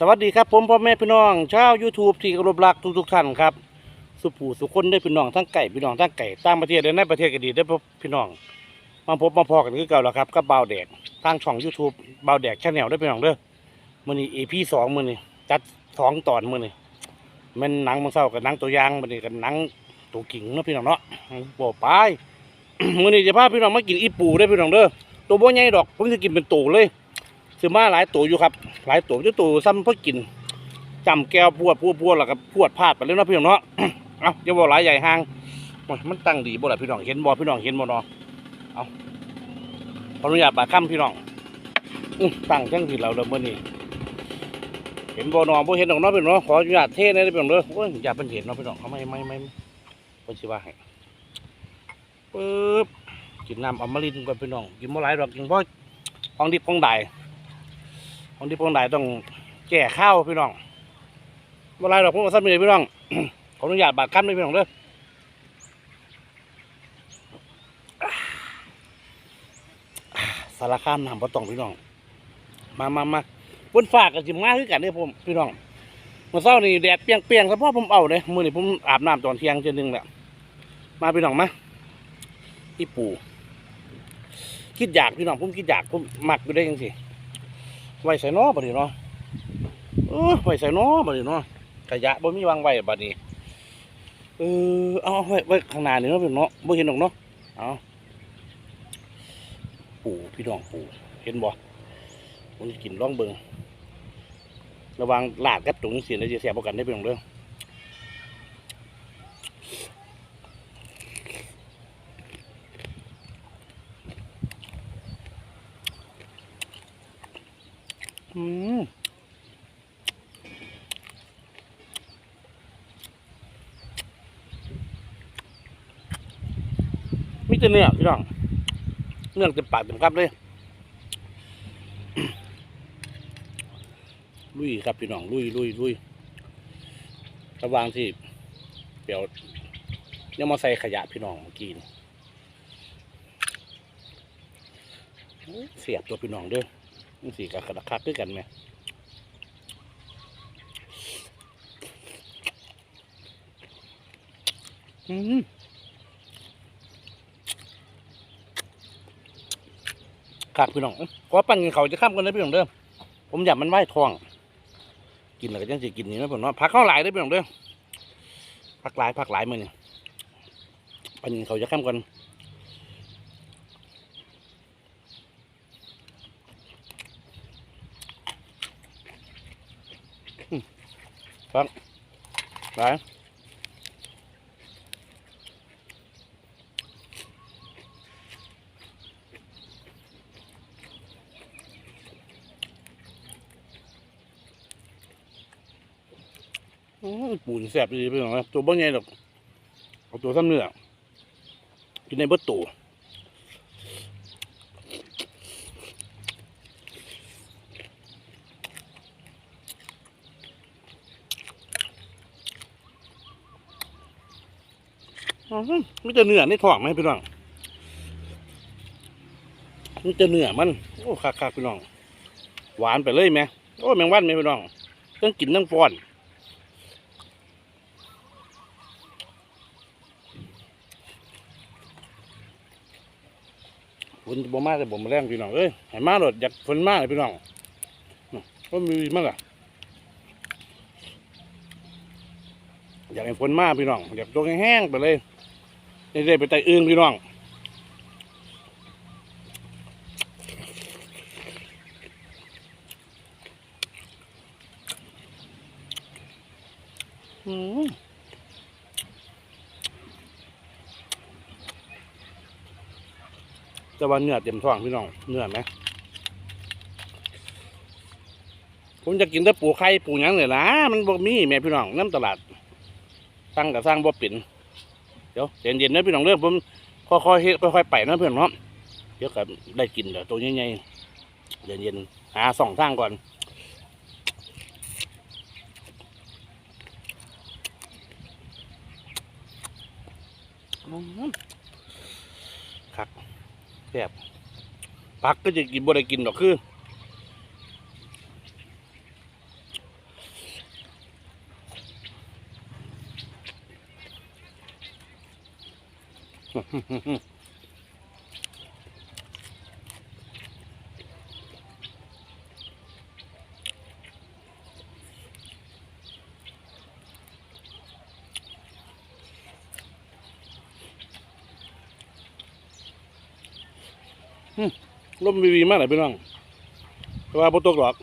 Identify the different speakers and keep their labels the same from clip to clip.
Speaker 1: สวัสดีครับผมพ่อแม่พี่น้องชาว YouTube ที่เคารพรักทุกทุกท่านครับ สุผู้สุคนได้พี่น้องทั้งไก่พี่น้องทั้งไก่ต่างประเทศและในประเทศก็ดีได้อพี่น้อง มาพบมาพอกันคือเก่าแล้วครับกับเบาแดกทางช่อง YouTube เบาแดกชาแนลได้พี่น้องเด้อมื้อนี้ EP สองมื้อนี้จัดสองตอนมื้อนี้แมันหนังมังเศร้ากับหนังตัวยางมื้อนี้กับหนังตัวกิ่งเนาะพี่น้องเนาะบ่ไปมื้อนี้จะพาพี่น้องมากินอีปูได้พี่น้องเด้อตัวบ่ใหญ่ดอกผมจะกินเป็นตัวเลย ซื้อมาหลายตัวอยู่ครับ หลายตัวจะตัวซ้ำเพื่อกินจำแก้วพวดพวดพวดแล้วก็พวดพลาดไปแล้วเนาะพี่น้องเนาะเอาจะบอกหลายใหญ่ห่างมันตั้งดีบ่ล่ะพี่น้องเห็นบ่พี่น้องเห็นบ่เนาะเอาขออนุญาตปากคำพี่น้องตั้งจังที่เราเริ่มมื่อนี้เห็นบ่เนอบ่เห็นดอกนาะพี่น้องขออนุญาตเทในเด้อพี่น้องเด้อโอ้ยอย่าเป็นเห็นเนาะพี่น้องเขาไม่ไม่ไม่ไม่เพิ่นสิว่าให้ปึ๊บกินน้ำอมฤตก่อนพี่น้องกินบ่หลายดอกกินบ่ของดิบของใด ของที่พงได้ต้องแก่ข้าวพี่น้องเวลาเราพูดมาซ้ำเลยพี่น้อง ขออนุญาตบาดกั้นด้วยพี่น้องเด้อสารคามน้ำปะตองพี่น้อง มามามาบนฝากกับจิมง่าคือกันเด้อผมพี่น้องเมื่อเช้านี่แดดเปรียงๆแล้วพ่อผมเอาเลยมือนี้ผมอาบน้ำตอนเที่ยงเจนหนึงแหละมาพี่น้องมาอีปู่คิดอยากพี่น้องผมคิดอยากผมหมักอยู่ได้ยังสิ ไว้ใส่น้อบัดนี้เนาะเออไว้ใส่น้อบัดนี้เนาะขยะบ่มีวางไว้บัดนี้เออเอาไว้ไว้ข้างหน้านี่เนาะพี่น้องเนาะบ่เห็นหรอกเนาะเอาปูพี่น้องปูเห็นบ่ผมสิกินร่องเบิงระวังลาดกับตุงเสียนได้จะเสบบ่กันได้เป็นของเรื่อ อืมมีแต่เนื้อพี่น้องเนื้อเต็มปากเต็มคำเลยลุยครับพี่น้องลุยลุยลุยระวางที่เปียวยังมาใส่ขยะพี่น้องเมื่อกี้นี่โอ้เสียบตัวพี่น้องเด้อ นี่สีกับกระคักด้วยกันไหมอืมครับพี่น้องขอปั่นกินเขาจะข้ามกันเลยพี่น้องเด้อผมอยากมันไหวทอง กินแล้วก็ยังสิกินนี่นะผมเนาะผักเข้าหลายได้พี่น้องเด้อผักหลายผักหลายมือนี่ปั่นกินเขาจะข้ามกันอืม ครับหลายอื้อปูนแสบดีพี่น้องนตัวบ่ใหญ่ดอกเอาตัวซ้ำเนื้อกินในเบิดตัว อื้อหือมีแต่เนื้อในท้องไหมพี่น้องมีแต่เนื้อมัน โอ้คักๆพี่น้อง หวานไปเลยไหมโอ้แมงวันไหมพี่น้องต้องกินต้องป้อนฝนบ่มาแต่บ่มาแรงพี่น้องเอ้ยให้มาโดดอยากฝนมาเลยพี่น้องก็มีมั้งล่ะอยากให้ฝนมาพี่น้องอยากตัวแห้งๆไปเลย ได้ไปไต่อื่นพี่น้องอืมแต่ว่าเนื้อเต็มท้องพี่น้อง เนื้อไหมผมจะกินแต่ปูไข่ปูยังเลยนะมันบ่มีแม่พี่น้องน้ำตลาดสร้างกับสร้างบ่เป็น ดี๋ยวเย็นๆนะพี่น้องเด้อผมค่อยๆเฮ็ดค่อยๆไปนะเพื่อนเนาะเดี๋ยวก็ได้กินเดี๋ยวตัวใหญ่ๆเย็นๆหาสองทางก่อนอื้อหือครับแซ่บผักก็จะกินบ่ได้กินดอกคือ ลมวีวีมากเลยพี่น้องแต่ว่าบ่ตกหรอก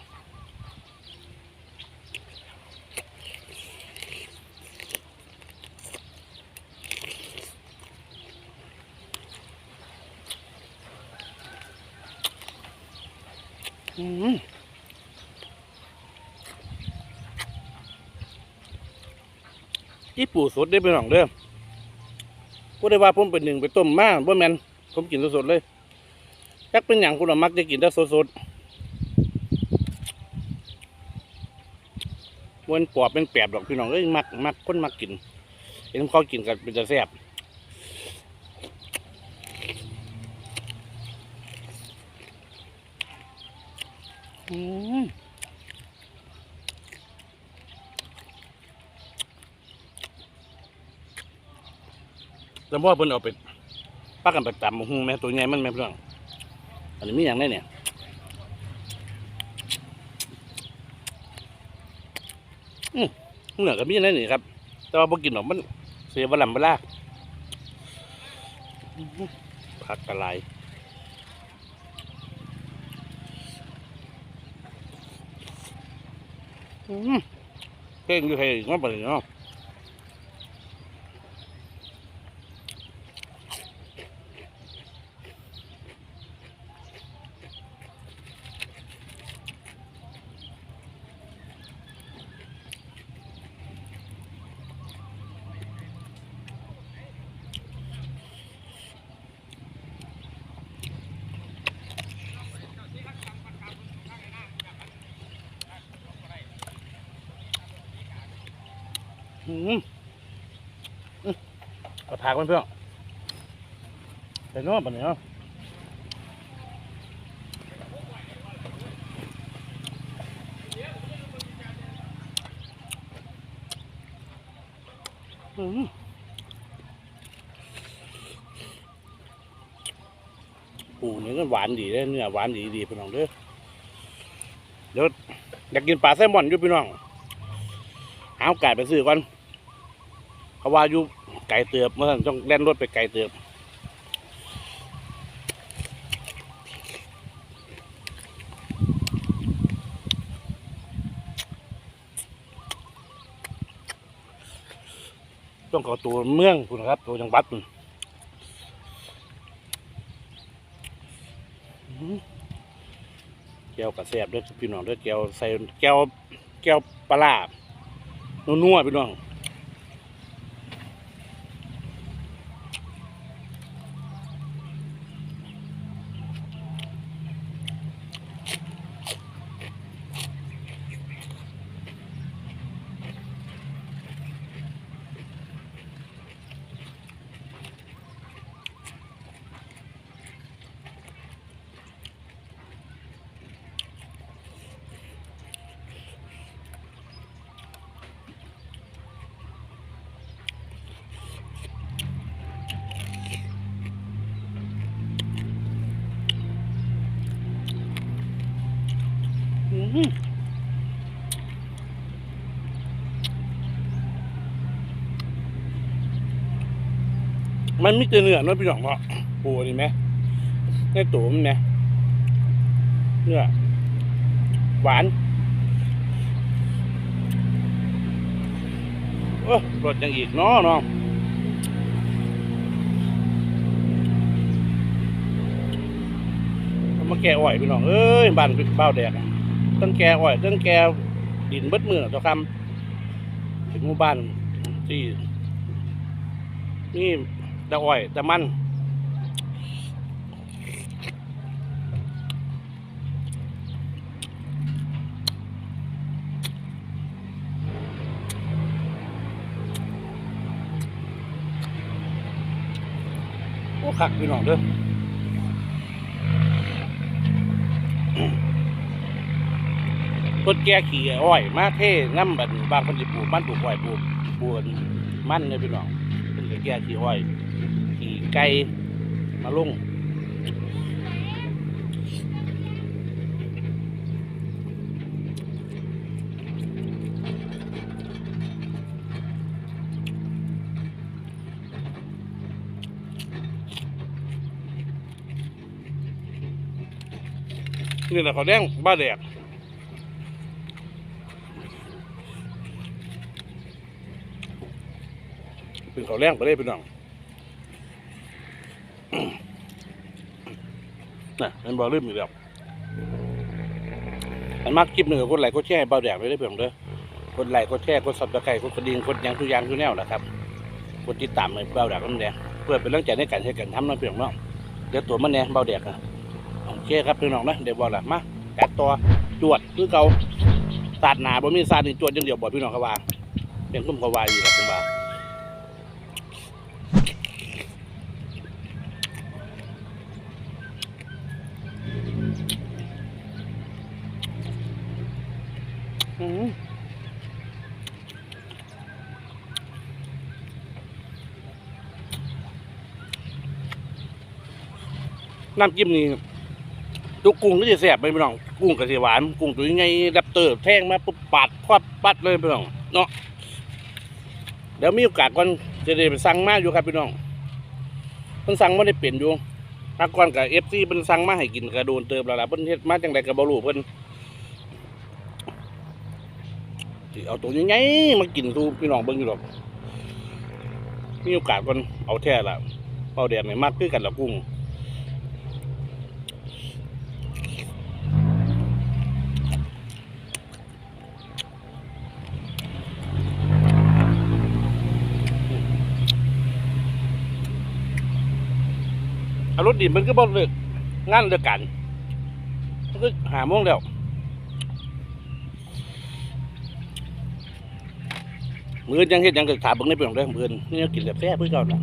Speaker 1: อืม อีปูสดได้อพี่น้องเด้อก็ได้ว่าผมเป็นหนึ่งไปต้มมาบ่แมนผมกินสดๆเลยจักเป็นอย่างคุณมักจะกินแต่สดๆมันปอบเป็นแปบดอกพี่น้องเอ้ยมักมักคนมักกินเห็นเขากินกันเป็นจะแซ่บอืม แล้วพ่อเพิ่นเอาไปปักกันไปตำหุงแม่ตัวใหญ่มันแม่เพี่องอันนี้มีอย่างไรเนี่ยอืมเหนือก็มีอย่างไรนี่ครับ แต่ว่าพอกินหรอกมัน เสียบลำบลาผักกระไรอืมเก่งอยู่ให้มาไปเนาะ กระถากมันเพื่อนไปเนาะปะเนี่ยเนาะอืมปูนื้อก็หวานดีเลยเนื้อหวานดีดีพี่น้องเด้อเดี๋ยวอยากกินปลาแซลมอนอยู่พี่น้องหาโอกาสไปซื้อก่อน เขาว่าอยู่ไก่เตือบเมื่อนั้นต้องเล่นรถไปไก่เตือบต้องขอตัวเมืองคุณครับ ตัวจังหวัดพุ่นอื้อแก้วกระแสบด้วยพี่น้องด้วยแก้วใส่แก้วแก้วปลาร้านัวๆพี่น้องอื้อหือ มันไมีแต่เนื้อเนาะพี่น้องเนาะปูนี่ไหมในตัวมันไหมเนื้อหวานโอ้รสยังอีกเนาะเนาะเอามาแกะอ้อยพี่น้องเอ้ยบ้านเบ้าแดกตั้งแกะอ้อยตั้งแกะดินเบิดมือเจ้าคำถึงหมู่บ้านที่นี่ แตะอ้อย แตะมัน โอ้คักพี่น้องเด้อรถแก่ขี่อ้อย มาเท่น้ำบันบางคนจะปลูกมันปลูกอ้อยปลูกปลูกมันเลยพี่น้องเป็นแก่ขี่อ้อย ไก่มาลุงนี่แหละเขาแดงบ้าแดกเป็นเขาแรงไปเลยพี่น้อง น่ะ มันบอลืมอีกแล้วอันมากคลิปหนึ่งคนไหลก็แช่เบาแดดไว้ได้เพียงเด้อคนไหลก็แช่คนสับตะไคร้คนกระดิ่งคนยังทุกอย่างทุกแนวแหละครับคนติดตามเลยเบาแดดก็มันแดงเพื่อเป็นเรื่องใจในการใช้กันทำน้ำเพียงเนาะเดี๋ยวตัวมันแน่เบาแดดอะโอเคครับพี่น้องนะเดี๋ยวบอกละมากัดตัวจวดคือเกาสาดหนาบ่มีสาดนี่จวดย่างเดียวบอกพี่น้องเขาว่าเป็นคุ้มเขาว่าอยู่ครับผมว่า อืม น้ำจิ้มนี่ตุกกุ้งก็จะแสบไปพี่น้องกุ้งก็จะหวานกุ้งตัวยังไงดับเตอร์แท่งมาปุ๊บปาดพอดปัดเลยพี่น้องเนาะเดี๋ยวมีโอกาสก่อนจะได้ไปสั่งมาอยู่ครับพี่น้องเพิ่นสั่งไม่ได้เปลี่ยนอยู่พักก่อนกับเอฟซีเพิ่นสั่งมาให้กินกระโดนเติมแล้วล่ะเพิ่นเฮ็ดมาจังไดกับบรูเพิ่นเอาตัวยังไงมากินทูพี่น้องเบิ่งอยู่หรอกมีโอกาสกันเอาแท้ละเป้าแดงเนี่ยมากคือกันละกุ้ง อารถดิบมันก็บ่เลิกงานเดียวกันมันก็หาโมงแล้วมือยังเฮ็ดยังก็ถามเบิ่งในเปลืองเด้อมือนี่กินแบบแซ่บเพื่อเก่าน่ะ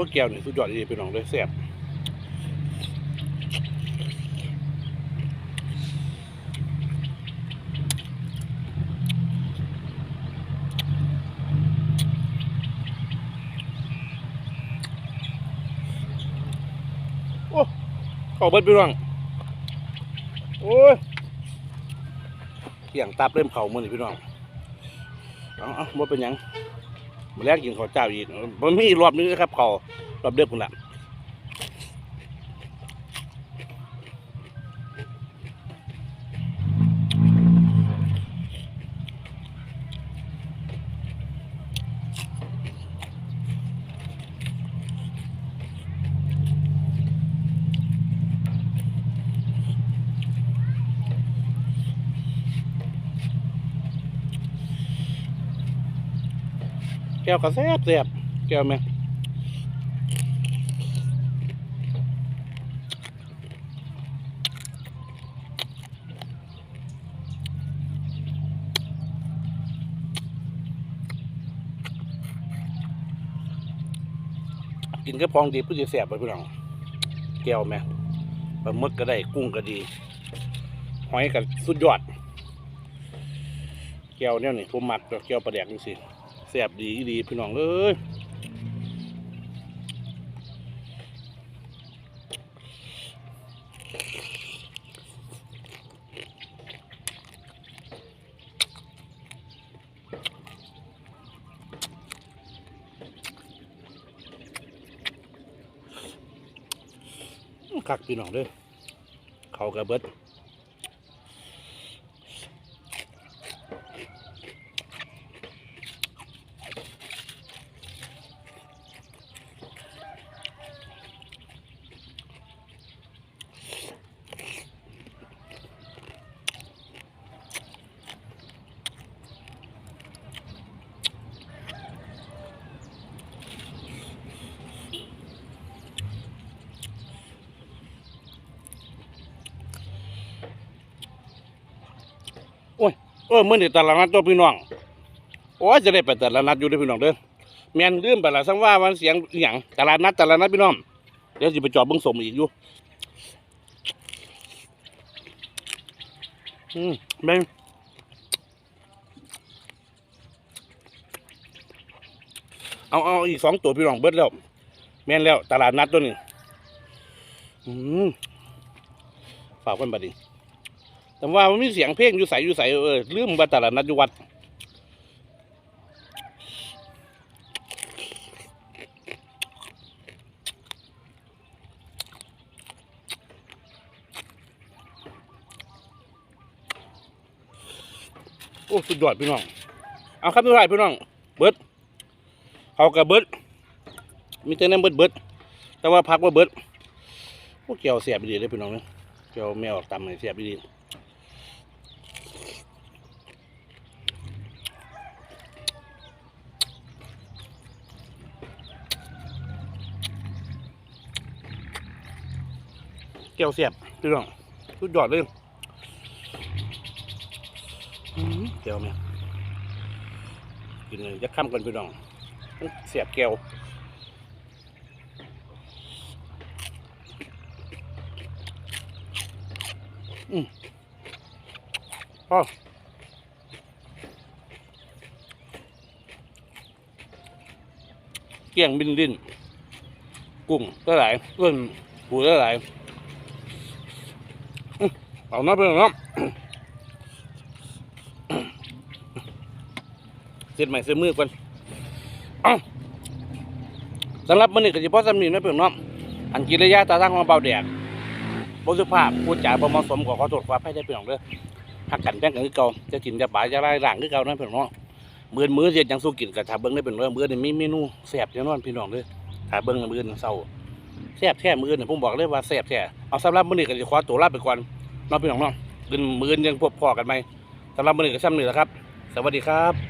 Speaker 1: โอ้แก้วนี่สุดยอดดีพี่น้องเลยแซ่บโอ้ข้าเบิดพี่น้องโอ้ยเกี่ยงตับเริ่มเข่ามือนี่พี่น้องเอาเอาบ่เป็นหยัง มาแลกกินข้าวเจ้าอีกมันมีอีรอบนึงนะครับข้ารอบเดือดคุณละ แก้วก็แซ่บแซ่บแก้วไหมกินก็พองดีผู้จะแซ่บไปพี่น้องแก้วไหมปลาหมึกก็ได้กุ้งก็ดี หอยก็สุดยอดแก้วเนี่ยนี่ผมมักแก้วปลาแดกนี่สิ แซ่บดีดีพี่น้องเอ้ยคักพี่น้องเด้อเขากระเบิด เออมื่อนี่ตลาดนัดตัวพี่น้องโอ้ยจะได้ไปตลาดนัดอยู่ด้อพี่น้องเด้อแมนลืมไปละสังว่าวันเสียงอหย่างตลาดนัดตลาดนัดพี่น้องเดี๋ยวสิไปจอบเบิ่งสมอีกอยู่อืมแม่งเอาเอาอีกสองตัวพี่น้องเบิดแล้ว แม่นแล้วตลาดนัดตัวนี้อืมฝากกันบัดนี้ แต่ว่ามันมีเสียงเพลงอยู่ใสอยู่ใสเออลืมว่าตลาดนัดอยู่วัดโอ้สุดยอดพี่น้อง เอาครับทุกท่านพี่น้อง เบิดเขากับเบิดมีแต่น้ำเบิดเบิดแต่ว่าพักว่าเบิดพวกเกี่ยวเสียบดีเลยพี่น้องเนี่ยเกี่ยวแมวออกตำเลยเสียบดี เกี่ยวเสียบพี่น้องสุดยอดเลยเจียวแม่กินเลยจะค้ำกันพี่น้องเสียบแก้วอืมพ่อเกี่ยงบินดินกุ้งก็หลายเพื่อนปูก็หลาย เอาน้ำไปหน่อยเนาะเสร็จใหม่เสร็จมือก่อนเอ้าสำหรับมื้อนี้ก็สิพอสำนีนะเพิ่อนเนาะอันกิริยาตาทางของเบาแดกบ่สุภาพพูดจาบ่เหมาะสมก็ขอโทษขออภัยได้เพิ่นน้องเด้อฮักกันแบ่งกันคือเก่าจะกินจะปาจะไล่ร่างคือเก่านะเพิ่อนเนาะมื้อมื้อเฮ็ดยังสู้กินก็ถ้าเบิ่งได้เป็นเรื่องมื้อนี้มีเมนูแซ่บแน่นอนพี่น้องเด้อถ้าเบิ่งมื้อนี้เช้าแซ่บแท้มื้อนี้ผมบอกเลยว่าแซ่บแท้เอาสำหรับมื้อนี้ก็สิขอตัวลาไปก่อน นาะพี่น้องเนาะกินมื้อนี้ยังพบพอกันไหมสำหรับมื้อนี้ก็ช่ำนี้แหละครับ สวัสดีครับ